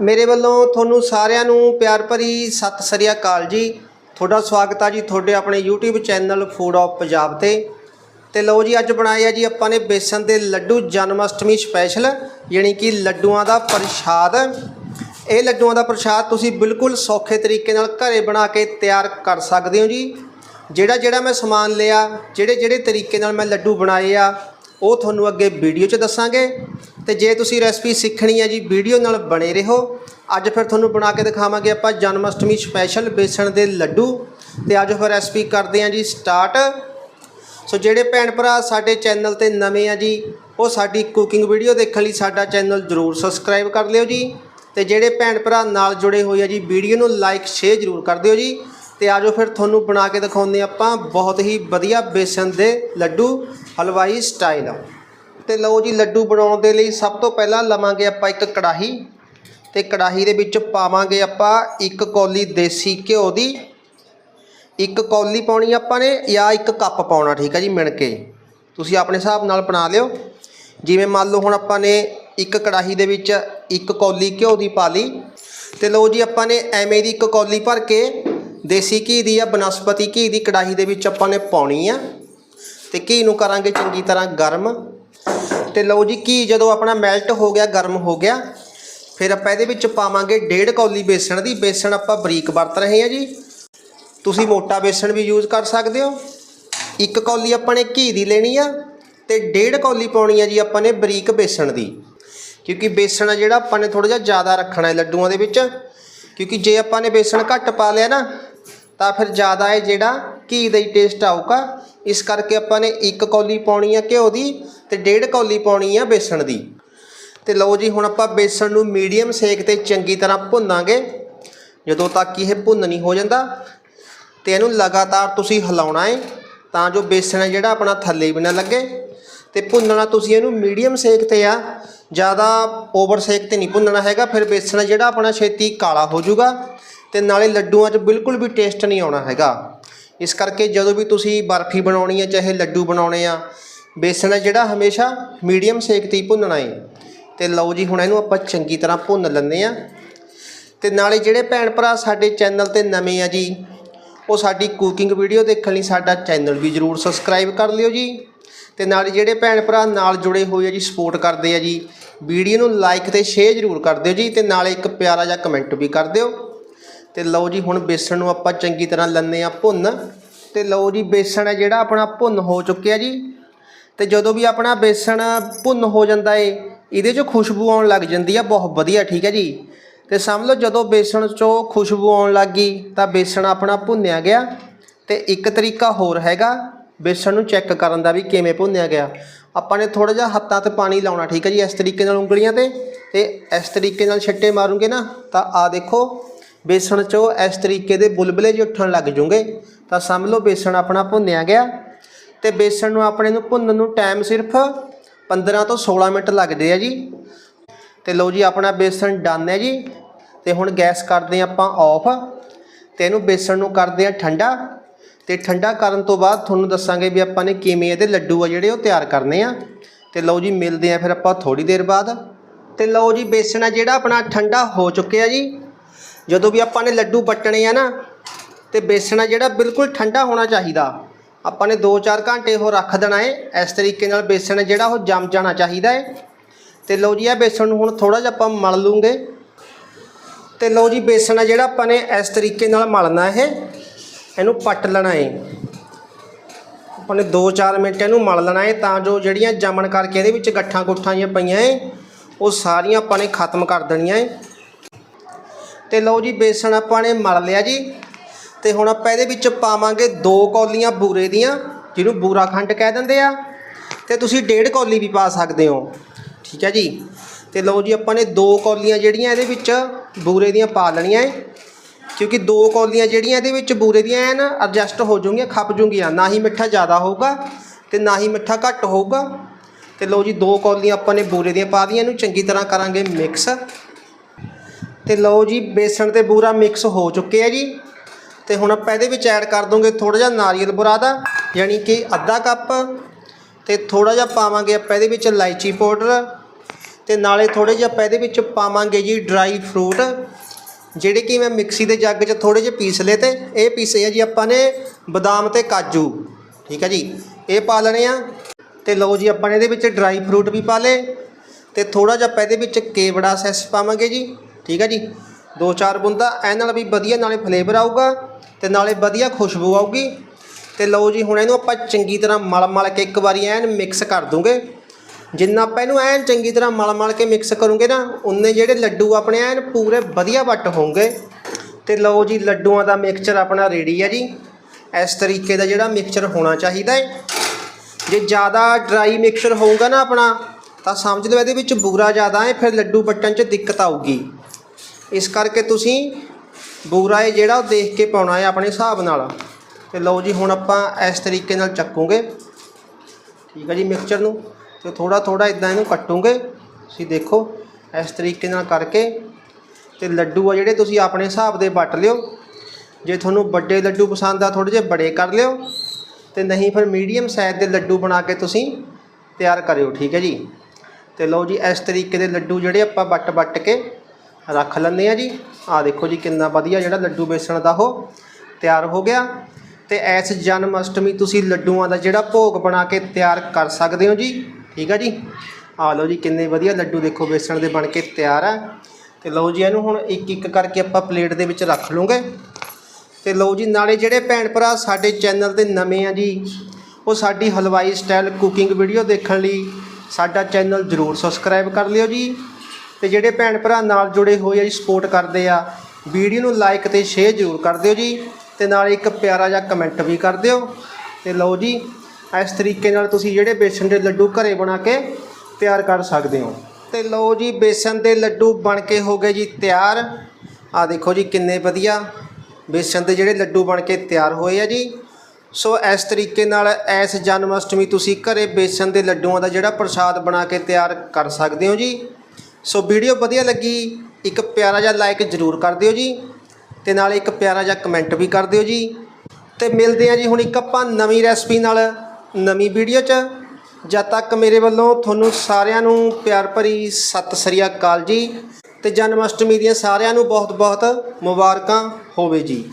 ਮੇਰੇ ਵੱਲੋਂ ਤੁਹਾਨੂੰ ਸਾਰਿਆਂ ਨੂੰ ਪਿਆਰ ਭਰੀ ਸਤਿ ਸ੍ਰੀ ਅਕਾਲ ਜੀ। ਤੁਹਾਡਾ ਸਵਾਗਤ ਆ ਜੀ ਤੁਹਾਡੇ ਆਪਣੇ YouTube channel food of Punjab ਤੇ। ਤੇ ਲਓ ਜੀ, ਅੱਜ ਬਣਾਏ ਆ ਜੀ ਆਪਾਂ ਨੇ ਬੇਸਨ ਦੇ ਲੱਡੂ ਜਨਮ ਅਸ਼ਟਮੀ ਸਪੈਸ਼ਲ ਯਾਨੀ ਕਿ ਲੱਡੂਆਂ ਦਾ ਪ੍ਰਸ਼ਾਦ। ਇਹ ਲੱਡੂਆਂ ਦਾ ਪ੍ਰਸ਼ਾਦ ਤੁਸੀਂ ਬਿਲਕੁਲ ਸੌਖੇ ਤਰੀਕੇ ਨਾਲ ਘਰੇ ਬਣਾ ਕੇ ਤਿਆਰ ਕਰ ਸਕਦੇ ਹੋ ਜੀ। ਜਿਹੜਾ ਜਿਹੜਾ ਮੈਂ ਸਮਾਨ ਲਿਆ, ਜਿਹੜੇ ਜਿਹੜੇ ਤਰੀਕੇ ਨਾਲ ਮੈਂ ਲੱਡੂ ਬਣਾਏ ਆ, ਉਹ ਤੁਹਾਨੂੰ ਅੱਗੇ ਵੀਡੀਓ 'ਚ ਦੱਸਾਂਗੇ। ਤੇ ਜੇ ਤੁਸੀਂ ਰੈਸਪੀ ਸਿੱਖਣੀ ਹੈ ਜੀ, ਵੀਡੀਓ ਨਾਲ ਬਣੇ ਰਹੋ। ਅੱਜ ਫਿਰ ਤੁਹਾਨੂੰ ਬਣਾ ਕੇ ਦਿਖਾਵਾਂਗੇ ਆਪਾਂ ਜਨਮ ਅਸ਼ਟਮੀ ਸਪੈਸ਼ਲ ਬੇਸਣ ਦੇ ਲੱਡੂ। ਤੇ ਅੱਜ ਫਿਰ ਰੈਸਪੀ ਕਰਦੇ ਹਾਂ ਜੀ ਸਟਾਰਟ। ਸੋ ਜਿਹੜੇ ਭੈਣ ਭਰਾ ਸਾਡੇ ਚੈਨਲ ਤੇ ਨਵੇਂ ਆ ਜੀ, ਉਹ ਸਾਡੀ ਕੁਕਿੰਗ ਵੀਡੀਓ ਦੇਖਣ ਲਈ ਸਾਡਾ ਚੈਨਲ ਜਰੂਰ ਸਬਸਕ੍ਰਾਈਬ ਕਰ ਲਿਓ ਜੀ। ਤੇ ਜਿਹੜੇ ਭੈਣ ਭਰਾ ਨਾਲ ਜੁੜੇ ਹੋਏ ਆ ਜੀ, ਵੀਡੀਓ ਨੂੰ ਲਾਈਕ, ਸ਼ੇਅਰ ਜਰੂਰ ਕਰ ਦਿਓ ਜੀ। ਤੇ ਆਜੋ ਫਿਰ ਤੁਹਾਨੂੰ ਬਣਾ ਕੇ ਦਿਖਾਉਂਦੇ ਆਪਾਂ ਬਹੁਤ ਹੀ ਵਧੀਆ ਬੇਸਣ ਦੇ ਲੱਡੂ, ਹਲਵਾਈ ਸਟਾਈਲ। ਤੇ ਲਓ ਜੀ, ਲੱਡੂ ਬਣਾਉਣ ਦੇ ਲਈ ਸਭ ਤੋਂ ਪਹਿਲਾਂ ਲਵਾਂਗੇ ਆਪਾਂ ਇੱਕ ਕੜਾਹੀ ਤੇ ਕੜਾਹੀ ਦੇ ਵਿੱਚ ਪਾਵਾਂਗੇ ਆਪਾਂ ਇੱਕ ਕੌਲੀ ਦੇਸੀ ਘਿਓ ਦੀ। ਇੱਕ ਕੌਲੀ ਪਾਉਣੀ ਆਪਾਂ ਨੇ ਜਾਂ ਇੱਕ ਕੱਪ ਪਾਉਣਾ, ਠੀਕ ਹੈ ਜੀ, ਮਿਣ ਕੇ। ਤੁਸੀਂ ਆਪਣੇ ਹਿਸਾਬ ਨਾਲ ਬਣਾ ਲਿਓ। ਜਿਵੇਂ ਮੰਨ ਲਓ ਹੁਣ ਆਪਾਂ ਨੇ ਇੱਕ ਕੜਾਹੀ ਦੇ ਵਿੱਚ ਇੱਕ ਕੌਲੀ ਘਿਓ ਦੀ ਪਾ ਲਈ। ਤੇ ਲਓ ਜੀ, ਆਪਾਂ ਨੇ ਐਵੇਂ ਦੀ ਇੱਕ ਕੌਲੀ ਭਰ ਕੇ ਦੇਸੀ ਘੀ ਦੀ ਜਾਂ ਬਨਸਪਤੀ ਘੀ ਦੀ ਕੜਾਹੀ ਦੇ ਵਿੱਚ ਆਪਾਂ ਨੇ ਪਾਉਣੀ ਆ। ਤੇ ਘੀ ਨੂੰ ਕਰਾਂਗੇ ਚੰਗੀ ਤਰ੍ਹਾਂ ਗਰਮ। ਤੇ ਲਓ ਜੀ ਘੀ ਜਦੋਂ ਆਪਣਾ ਮੈਲਟ ਹੋ ਗਿਆ, ਗਰਮ ਹੋ ਗਿਆ, ਫਿਰ ਆਪਾਂ ਇਹਦੇ ਵਿੱਚ ਪਾਵਾਂਗੇ ਡੇਢ ਕੌਲੀ ਬੇਸਣ ਦੀ। ਬੇਸਣ ਆਪਾਂ ਬਰੀਕ ਵਰਤ ਰਹੇ ਹਾਂ ਜੀ। ਤੁਸੀਂ ਮੋਟਾ ਬੇਸਣ ਵੀ ਯੂਜ਼ ਕਰ ਸਕਦੇ ਹੋ। ਇੱਕ ਕੌਲੀ ਆਪਾਂ ਨੇ ਘੀ ਦੀ ਲੈਣੀ ਆ ਤੇ ਡੇਢ ਕੌਲੀ ਪਾਉਣੀ ਆ ਜੀ ਆਪਾਂ ਨੇ ਬਰੀਕ ਬੇਸਣ ਦੀ। ਕਿਉਂਕਿ ਬੇਸਣ ਆ ਜਿਹੜਾ ਆਪਾਂ ਨੇ ਥੋੜਾ ਜਿਹਾ ਜ਼ਿਆਦਾ ਰੱਖਣਾ ਹੈ ਲੱਡੂਆਂ ਦੇ ਵਿੱਚ। ਕਿਉਂਕਿ ਜੇ ਆਪਾਂ ਨੇ ਬੇਸਣ ਘੱਟ ਪਾ ਲਿਆ ਨਾ, ਤਾਂ ਫਿਰ ਜ਼ਿਆਦਾ ਇਹ ਜਿਹੜਾ ਘੀ ਦਾ ਹੀ ਟੇਸਟ ਆਊਗਾ। ਇਸ ਕਰਕੇ ਆਪਾਂ ਨੇ ਇੱਕ ਕੌਲੀ ਪਾਉਣੀ ਆ ਘਿਓ ਦੀ ਤੇ ਡੇਢ ਕੌਲੀ ਪਾਉਣੀ ਆ ਬੇਸਣ ਦੀ। ਤੇ ਲਓ ਜੀ, ਹੁਣ ਆਪਾਂ ਬੇਸਣ ਨੂੰ ਮੀਡੀਅਮ ਸੇਕ ਤੇ ਚੰਗੀ ਤਰ੍ਹਾਂ ਭੁੰਨਾਂਗੇ। ਜਦੋਂ ਤੱਕ ਇਹ ਭੁੰਨ ਨਹੀਂ ਹੋ ਜਾਂਦਾ ਤੇ ਇਹਨੂੰ ਲਗਾਤਾਰ ਤੁਸੀਂ ਹਿਲਾਉਣਾ ਹੈ ਤਾਂ ਜੋ ਬੇਸਣ ਹੈ ਜਿਹੜਾ ਆਪਣਾ ਥੱਲੇ ਵੀ ਨਾ ਲੱਗੇ। ਤੇ ਭੁੰਨਣਾ ਤੁਸੀਂ ਇਹਨੂੰ ਮੀਡੀਅਮ ਸੇਕ ਤੇ ਆ, ਜ਼ਿਆਦਾ ਓਵਰ ਸੇਕ ਤੇ ਨਹੀਂ ਭੁੰਨਣਾ ਹੈਗਾ, ਫਿਰ ਬੇਸਣ ਜਿਹੜਾ ਆਪਣਾ ਛੇਤੀ ਕਾਲਾ ਹੋ ਜਾਊਗਾ ਤੇ ਨਾਲੇ ਲੱਡੂਆਂ 'ਚ ਬਿਲਕੁਲ ਵੀ ਟੇਸਟ ਨਹੀਂ ਆਉਣਾ ਹੈਗਾ। ਇਸ ਕਰਕੇ ਜਦੋਂ ਵੀ ਤੁਸੀਂ ਬਰਫੀ ਬਣਾਉਣੀ ਹੈ ਚਾਹੇ ਲੱਡੂ ਬਣਾਉਣੇ ਆ, ਬੇਸਣ ਹੈ ਜਿਹੜਾ ਹਮੇਸ਼ਾ ਮੀਡੀਅਮ ਸੇਕ ਤੇ ਹੀ ਭੁੰਨਣਾ ਹੈ ਤੇ ਲਓ ਜੀ, ਹੁਣ ਇਹਨੂੰ ਆਪਾਂ ਚੰਗੀ ਤਰ੍ਹਾਂ ਭੁੰਨ ਲੈਂਦੇ ਆ। ਤੇ ਨਾਲੇ ਜਿਹੜੇ ਭੈਣ ਭਰਾ ਸਾਡੇ ਚੈਨਲ ਤੇ ਨਵੇਂ ਆ ਜੀ, ਉਹ ਸਾਡੀ ਕੁਕਿੰਗ ਵੀਡੀਓ ਦੇਖਣ ਲਈ ਸਾਡਾ ਚੈਨਲ ਵੀ ਜਰੂਰ ਸਬਸਕ੍ਰਾਈਬ ਕਰ ਲਿਓ ਜੀ। ਤੇ ਨਾਲ ਜਿਹੜੇ ਭੈਣ ਭਰਾ ਨਾਲ ਜੁੜੇ ਹੋਏ ਆ ਜੀ ਸਪੋਰਟ ਕਰਦੇ ਆ ਜੀ, ਵੀਡੀਓ ਨੂੰ ਲਾਈਕ ਤੇ ਸ਼ੇਅਰ ਜਰੂਰ ਕਰ ਦਿਓ ਜੀ, ਤੇ ਨਾਲੇ ਇੱਕ ਪਿਆਰਾ ਜਿਹਾ ਕਮੈਂਟ ਵੀ ਕਰ ਦਿਓ। ਤੇ ਲਓ ਜੀ, ਹੁਣ ਬੇਸਣ ਨੂੰ ਆਪਾਂ ਚੰਗੀ ਤਰ੍ਹਾਂ ਲੰਨੇ ਆ ਭੁੰਨ। ਤੇ ਲਓ ਜੀ, ਬੇਸਣ ਹੈ ਜਿਹੜਾ ਆਪਣਾ ਭੁੰਨ ਹੋ ਚੁੱਕਿਆ ਜੀ। ਤੇ ਜਦੋਂ ਵੀ ਆਪਣਾ ਬੇਸਣ ਭੁੰਨ ਹੋ ਜਾਂਦਾ ਏ, ਇਹਦੇ 'ਚੋਂ ਖੁਸ਼ਬੂ ਆਉਣ ਲੱਗ ਜਾਂਦੀ ਆ, ਬਹੁਤ ਵਧੀਆ, ਠੀਕ ਹੈ ਜੀ। ਤੇ ਸਮਝ ਲਓ, ਜਦੋਂ ਬੇਸਣ 'ਚੋਂ ਖੁਸ਼ਬੂ ਆਉਣ ਲੱਗ ਗਈ, ਤਾਂ ਬੇਸਣ ਆਪਣਾ ਭੁੰਨਿਆ ਗਿਆ। ਤੇ ਇੱਕ ਤਰੀਕਾ ਹੋਰ ਹੈਗਾ, ਬੇਸਣ ਨੂੰ ਚੈੱਕ ਕਰਨ ਦਾ ਵੀ ਕਿਵੇਂ ਭੁੰਨਿਆ ਗਿਆ। ਆਪਾਂ ਨੇ ਥੋੜਾ ਜਿਹਾ ਹੱਥਾਂ ਤੇ ਪਾਣੀ ਲਾਉਣਾ, ਠੀਕ ਹੈ ਜੀ, ਇਸ ਤਰੀਕੇ ਨਾਲ ਉਂਗਲੀਆਂ ਤੇ। ਤੇ ਇਸ ਤਰੀਕੇ ਨਾਲ ਛੱਟੇ ਮਾਰੂਗੇ ਨਾ, ਤਾਂ ਆ ਦੇਖੋ ਬੇਸਣ 'ਚੋਂ ਇਸ ਤਰੀਕੇ ਦੇ ਬੁਲਬੁਲੇ ਜੇ ਉੱਠਣ ਲੱਗ ਜੂਗੇ, ਤਾਂ ਸਮਝ ਲਓ ਬੇਸਣ ਆਪਣਾ ਭੁੰਨਿਆ ਗਿਆ। ਤੇ ਬੇਸਣ ਨੂੰ ਆਪਣੇ ਨੂੰ ਭੁੰਨਣ ਨੂੰ ਟਾਈਮ ਸਿਰਫ 15 ਤੋਂ 16 ਮਿੰਟ ਲੱਗਦੇ ਆ ਜੀ। ਤੇ ਲਓ ਜੀ, ਆਪਣਾ ਬੇਸਣ ਡਨ ਹੈ ਜੀ। ਤੇ ਹੁਣ ਗੈਸ ਕਰਦੇ ਹਾਂ ਆਪਾਂ ਆਫ ਤੇ ਇਹਨੂੰ ਬੇਸਣ ਨੂੰ ਕਰਦੇ ਆ ਠੰਡਾ। ਤੇ ਠੰਡਾ ਕਰਨ ਤੋਂ ਬਾਅਦ ਤੁਹਾਨੂੰ ਦੱਸਾਂਗੇ ਵੀ ਆਪਾਂ ਨੇ ਕਿਵੇਂ ਇਹਦੇ ਲੱਡੂ ਆ ਜਿਹੜੇ ਉਹ ਤਿਆਰ ਕਰਨੇ ਆ। ਤੇ ਲਓ ਜੀ, ਮਿਲਦੇ ਆ ਫਿਰ ਆਪਾਂ ਥੋੜੀ ਦੇਰ ਬਾਅਦ। ਤੇ ਲਓ ਜੀ, ਬੇਸਣ ਆ ਜਿਹੜਾ ਆਪਣਾ ਠੰਡਾ ਹੋ ਚੁੱਕਿਆ ਜੀ। ਜਦੋਂ ਵੀ ਆਪਾਂ ਨੇ ਲੱਡੂ ਪੱਟਣੇ ਆ ਨਾ, ਤੇ ਬੇਸਣ ਆ ਜਿਹੜਾ ਬਿਲਕੁਲ ਠੰਡਾ ਹੋਣਾ ਚਾਹੀਦਾ। ਆਪਾਂ ਨੇ 2-4 ਘੰਟੇ ਉਹ ਰੱਖ ਦੇਣਾ ਏ, ਇਸ ਤਰੀਕੇ ਨਾਲ ਬੇਸਣ ਜਿਹੜਾ ਉਹ ਜੰਮ ਜਾਣਾ ਚਾਹੀਦਾ ਏ। ਤੇ ਲਓ ਜੀ, ਇਹ ਬੇਸਣ ਨੂੰ ਹੁਣ ਥੋੜਾ ਜਿਹਾ ਆਪਾਂ ਮਲ ਲੂੰਗੇ। ਤੇ ਲਓ ਜੀ, ਬੇਸਣ ਆ ਜਿਹੜਾ ਆਪਾਂ ਨੇ ਇਸ ਤਰੀਕੇ ਨਾਲ ਮਲਣਾ ਇਹ, ਇਹਨੂੰ ਪੱਟ ਲੈਣਾ ਏ। ਆਪਾਂ ਨੇ 2-4 ਮਿੰਟ ਇਹਨੂੰ ਮਲ ਲੈਣਾ ਏ, ਤਾਂ ਜੋ ਜਿਹੜੀਆਂ ਜੰਮਣ ਕਰਕੇ ਇਹਦੇ ਵਿੱਚ ਗੱਠਾਂ ਗੁੱਠਾਂ ਜਿਹੀਆਂ ਪਈਆਂ ਏ, ਉਹ ਸਾਰੀਆਂ ਆਪਾਂ ਨੇ ਖਤਮ ਕਰ ਦੇਣੀਆਂ ਏ। ਤੇ ਲਓ ਜੀ ਬੇਸਣ ਆਪਾਂ ਨੇ ਮਲ ਲਿਆ ਜੀ। ਤੇ ਹੁਣ ਆਪਾਂ ਇਹਦੇ ਵਿੱਚ ਪਾਵਾਂਗੇ ਦੋ ਕੌਲੀਆਂ ਬੂਰੇ ਦੀਆਂ, ਜਿਹਨੂੰ ਬੂਰਾ ਖੰਡ ਕਹਿ ਦਿੰਦੇ ਆ। ਤੇ ਤੁਸੀਂ ਡੇਢ ਕੌਲੀ ਵੀ ਪਾ ਸਕਦੇ ਹੋ। ਠੀਕ ਹੈ ਜੀ। ਤੇ ਲਓ ਜੀ ਆਪਾਂ ਨੇ ਦੋ ਕੌਲੀਆਂ ਜਿਹੜੀਆਂ ਇਹਦੇ ਵਿੱਚ ਬੂਰੇ ਦੀਆਂ ਪਾ ਲੈਣੀਆਂ ਏ। ਕਿਉਂਕਿ ਦੋ ਕੌਲੀਆਂ ਜਿਹੜੀਆਂ ਇਹਦੇ ਵਿੱਚ ਬੂਰੇ ਦੀਆਂ ਐਨ ਐਡਜਸਟ ਹੋ ਜਾਣਗੀਆਂ ਖੱਪ ਜੂਗੀਆਂ ਨਾ ਹੀ ਮਿੱਠਾ ਜ਼ਿਆਦਾ ਹੋਊਗਾ ਤੇ ਨਾ ਹੀ ਮਿੱਠਾ ਘੱਟ ਹੋਊਗਾ। ਤੇ ਲਓ ਜੀ ਦੋ ਕੌਲੀਆਂ ਆਪਾਂ ਨੇ ਬੂਰੇ ਦੀਆਂ ਪਾ ਦੀਆਂ ਇਹਨੂੰ ਚੰਗੀ ਤਰ੍ਹਾਂ ਕਰਾਂਗੇ ਮਿਕਸ ਤੇ ਲਓ ਜੀ, ਬੇਸਣ ਤੇ ਬੂਰਾ ਮਿਕਸ ਹੋ ਚੁੱਕੇ ਆ ਜੀ। ਤੇ ਹੁਣ ਆਪਾਂ ਇਹਦੇ ਵਿੱਚ ਐਡ ਕਰ ਦੋਗੇ ਥੋੜਾ ਜਿਹਾ ਨਾਰੀਅਲ ਬੁਰਾ ਦਾ, ਯਾਨੀ ਕਿ ਅੱਧਾ ਕੱਪ। ਤੇ ਥੋੜਾ ਜਿਹਾ ਪਾਵਾਂਗੇ ਆਪਾਂ ਇਹਦੇ ਵਿੱਚ ਇਲਾਇਚੀ ਪਾਊਡਰ। ਤੇ ਨਾਲੇ ਥੋੜੇ ਜਿਹਾ ਆਪਾਂ ਇਹਦੇ ਵਿੱਚ ਪਾਵਾਂਗੇ ਜੀ ਡਰਾਈ ਫਰੂਟ ਜਿਹੜੇ ਕਿ ਮੈਂ ਮਿਕਸੀ ਦੇ ਜੱਗ 'ਚ ਥੋੜੇ ਜਿਹੇ ਪੀਸ ਲਏ ਤੇ ਇਹ ਪੀਸੇ ਆ ਜੀ ਆਪਾਂ ਨੇ ਬਦਾਮ ਤੇ ਕਾਜੂ। ਠੀਕ ਹੈ ਜੀ, ਇਹ ਪਾ ਲੈਣੇ ਆ। ਤੇ ਲਓ ਜੀ, ਆਪਾਂ ਨੇ ਇਹਦੇ ਵਿੱਚ ਡਰਾਈ ਫਰੂਟ ਵੀ ਪਾ ਲਏ। ਤੇ ਥੋੜਾ ਜਿਹਾ ਆਪਾਂ ਇਹਦੇ ਵਿੱਚ ਕੇਵੜਾ ਸੈਸ ਪਾਵਾਂਗੇ ਜੀ। ਠੀਕ ਹੈ ਜੀ? ਦੋ ਚਾਰ ਬੂੰਦਾ ਇਹ ਨਾਲ ਵੀ ਵਧੀਆ ਨਾਲੇ ਫਲੇਵਰ ਆਊਗਾ ਤੇ ਨਾਲੇ ਵਧੀਆ ਖੁਸ਼ਬੂ ਆਊਗੀ। ਤੇ ਲਓ ਜੀ, ਹੁਣ ਇਹਨੂੰ ਆਪਾਂ ਚੰਗੀ ਤਰ੍ਹਾਂ ਮਲ ਮਲ ਕੇ ਇੱਕ ਵਾਰੀ ਐਨ ਮਿਕਸ ਕਰ ਦੂੰਗੇ। ਜਿੰਨਾ ਆਪਾਂ ਇਹਨੂੰ ਐਨ ਚੰਗੀ ਤਰ੍ਹਾਂ ਮਲ ਮਲ ਕੇ ਮਿਕਸ ਕਰੂੰਗੇ ਨਾ ਉਨੇ ਜਿਹੜੇ ਲੱਡੂ ਆਪਣੇ ਐਨ ਪੂਰੇ ਵਧੀਆ ਵੱਟ ਹੋਣਗੇ। ਤੇ ਲਓ ਜੀ, ਲੱਡੂਆਂ ਦਾ ਮਿਕਸਚਰ ਆਪਣਾ ਰੈਡੀ ਹੈ ਜੀ। ਇਸ ਤਰੀਕੇ ਦਾ ਜਿਹੜਾ ਮਿਕਸਚਰ ਹੋਣਾ ਚਾਹੀਦਾ ਹੈ। ਜੇ ਜ਼ਿਆਦਾ ਡਰਾਈ ਮਿਕਸਚਰ ਹੋਊਗਾ ਨਾ ਆਪਣਾ, ਤਾਂ ਸਮਝ ਲਓ ਇਹਦੇ ਵਿੱਚ ਬੂਰਾ ਜ਼ਿਆਦਾ ਹੈ, ਫਿਰ ਲੱਡੂ ਵੱਟਣ 'ਚ ਦਿੱਕਤ ਆਊਗੀ। ਇਸ ਕਰਕੇ ਤੁਸੀਂ ਬੂਰਾ ਹੈ ਜਿਹੜਾ ਉਹ ਦੇਖ ਕੇ ਪਾਉਣਾ ਹੈ ਆਪਣੇ ਹਿਸਾਬ ਨਾਲ। ਤੇ ਲਓ ਜੀ, ਹੁਣ ਆਪਾਂ ਇਸ ਤਰੀਕੇ ਨਾਲ ਚੱਕੂਗੇ। ਠੀਕ ਹੈ ਜੀ ਮਿਕਸਚਰ ਨੂੰ। ਤੇ ਥੋੜਾ ਥੋੜਾ ਇਦਾਂ ਇਹਨੂੰ ਕੱਟੂਗੇ। ਤੁਸੀਂ ਦੇਖੋ, ਇਸ ਤਰੀਕੇ ਨਾਲ ਕਰਕੇ। ਤੇ ਲੱਡੂ ਆ ਜਿਹੜੇ ਤੁਸੀਂ ਆਪਣੇ ਹਿਸਾਬ ਦੇ ਵੱਟ ਲਿਓ। ਜੇ ਤੁਹਾਨੂੰ ਵੱਡੇ ਲੱਡੂ ਪਸੰਦ ਆ ਥੋੜੇ ਜਿਹੇ ਬੜੇ ਕਰ ਲਿਓ। ਤੇ ਨਹੀਂ ਫਿਰ ਮੀਡੀਅਮ ਸਾਈਜ਼ ਦੇ ਲੱਡੂ ਬਣਾ ਕੇ ਤੁਸੀਂ ਤਿਆਰ ਕਰਿਓ। ਠੀਕ ਹੈ ਜੀ। ਤੇ ਲਓ ਜੀ, ਇਸ ਤਰੀਕੇ ਦੇ ਲੱਡੂ ਜਿਹੜੇ ਆਪਾਂ ਵੱਟ ਵੱਟ ਕੇ ਰੱਖ ਲੈਂਦੇ ਆ ਜੀ। ਆਹ ਦੇਖੋ ਜੀ ਕਿੰਨਾ ਵਧੀਆ ਜਿਹੜਾ ਲੱਡੂ ਬੇਸਣ ਦਾ ਉਹ ਤਿਆਰ ਹੋ ਗਿਆ। ਤੇ ਇਸ ਜਨਮ ਅਸ਼ਟਮੀ ਤੁਸੀਂ ਲੱਡੂਆਂ ਦਾ ਜਿਹੜਾ ਭੋਗ ਬਣਾ ਕੇ ਤਿਆਰ ਕਰ ਸਕਦੇ ਹੋ ਜੀ। ਠੀਕ ਆ ਜੀ? ਆਹ ਲਓ ਜੀ ਕਿੰਨੇ ਵਧੀਆ ਲੱਡੂ ਦੇਖੋ ਬੇਸਣ ਦੇ ਬਣ ਕੇ ਤਿਆਰ ਆ। ਤੇ ਲਓ ਜੀ ਇਹਨੂੰ ਹੁਣ ਇੱਕ ਇੱਕ ਕਰਕੇ ਆਪਾਂ ਪਲੇਟ ਦੇ ਵਿੱਚ ਰੱਖ ਲਵਾਂਗੇ। ਤੇ ਲਓ ਜੀ ਨਾਲੇ ਜਿਹੜੇ ਭੈਣ ਭਰਾ ਸਾਡੇ ਚੈਨਲ ਤੇ ਨਵੇਂ ਆ ਜੀ, ਉਹ ਸਾਡੀ ਹਲਵਾਈ ਸਟਾਈਲ ਕੁਕਿੰਗ ਵੀਡੀਓ ਦੇਖਣ ਲਈ ਸਾਡਾ ਚੈਨਲ ਜ਼ਰੂਰ ਸਬਸਕ੍ਰਾਈਬ ਕਰ ਲਿਓ ਜੀ। ਤੇ ਜਿਹੜੇ ਭੈਣ ਭਰਾ ਨਾਲ ਜੁੜੇ ਹੋਏ ਆ ਜੀ ਸਪੋਰਟ ਕਰਦੇ ਆ, ਵੀਡੀਓ ਨੂੰ ਲਾਈਕ ਤੇ ਸ਼ੇਅਰ ਜ਼ਰੂਰ ਕਰ ਦਿਓ ਜੀ ਤੇ ਨਾਲ ਇੱਕ ਪਿਆਰਾ ਜਿਹਾ ਕਮੈਂਟ ਵੀ ਕਰ ਦਿਓ। ਤੇ ਲਓ ਜੀ, ਇਸ ਤਰੀਕੇ ਨਾਲ ਤੁਸੀਂ ਜਿਹੜੇ ਬੇਸਣ ਦੇ ਲੱਡੂ ਘਰੇ ਬਣਾ ਕੇ ਤਿਆਰ ਕਰ ਸਕਦੇ ਹੋ। ਤੇ ਲਓ ਜੀ ਬੇਸਣ ਦੇ ਲੱਡੂ ਬਣ ਕੇ ਹੋ ਗਏ ਜੀ ਤਿਆਰ। ਆ ਦੇਖੋ ਜੀ ਕਿੰਨੇ ਵਧੀਆ ਬੇਸਣ ਦੇ ਜਿਹੜੇ ਲੱਡੂ ਬਣ ਕੇ ਤਿਆਰ ਹੋਏ ਆ ਜੀ। ਸੋ ਇਸ ਤਰੀਕੇ ਨਾਲ ਇਸ ਜਨਮ ਅਸ਼ਟਮੀ ਤੁਸੀਂ ਘਰੇ ਬੇਸਣ ਦੇ ਲੱਡੂਆਂ ਦਾ ਜਿਹੜਾ ਪ੍ਰਸ਼ਾਦ ਬਣਾ ਕੇ ਤਿਆਰ ਕਰ ਸਕਦੇ ਹੋ ਜੀ। ਸੋ ਵੀਡੀਓ ਵਧੀਆ ਲੱਗੀ, ਇੱਕ ਪਿਆਰਾ ਜਿਹਾ ਲਾਈਕ ਜ਼ਰੂਰ ਕਰ ਦਿਓ ਜੀ, ਤੇ ਨਾਲ ਇੱਕ ਪਿਆਰਾ ਜਿਹਾ ਕਮੈਂਟ ਵੀ ਕਰ ਦਿਓ ਜੀ। ਤੇ ਮਿਲਦੇ ਆ ਜੀ ਹੁਣ ਇੱਕ ਆਪਾਂ ਨਵੀਂ ਰੈਸਪੀ ਨਾਲ, ਨਵੀਂ ਵੀਡੀਓ 'ਚ। ਜਦ ਤੱਕ ਮੇਰੇ ਵੱਲੋਂ ਤੁਹਾਨੂੰ ਸਾਰਿਆਂ ਨੂੰ ਪਿਆਰ ਭਰੀ ਸਤਿ ਸ੍ਰੀ ਅਕਾਲ ਜੀ, ਤੇ ਜਨਮ ਅਸ਼ਟਮੀ ਦੀਆਂ ਸਾਰਿਆਂ ਨੂੰ ਬਹੁਤ ਬਹੁਤ ਮੁਬਾਰਕਾਂ ਹੋਵੇ ਜੀ।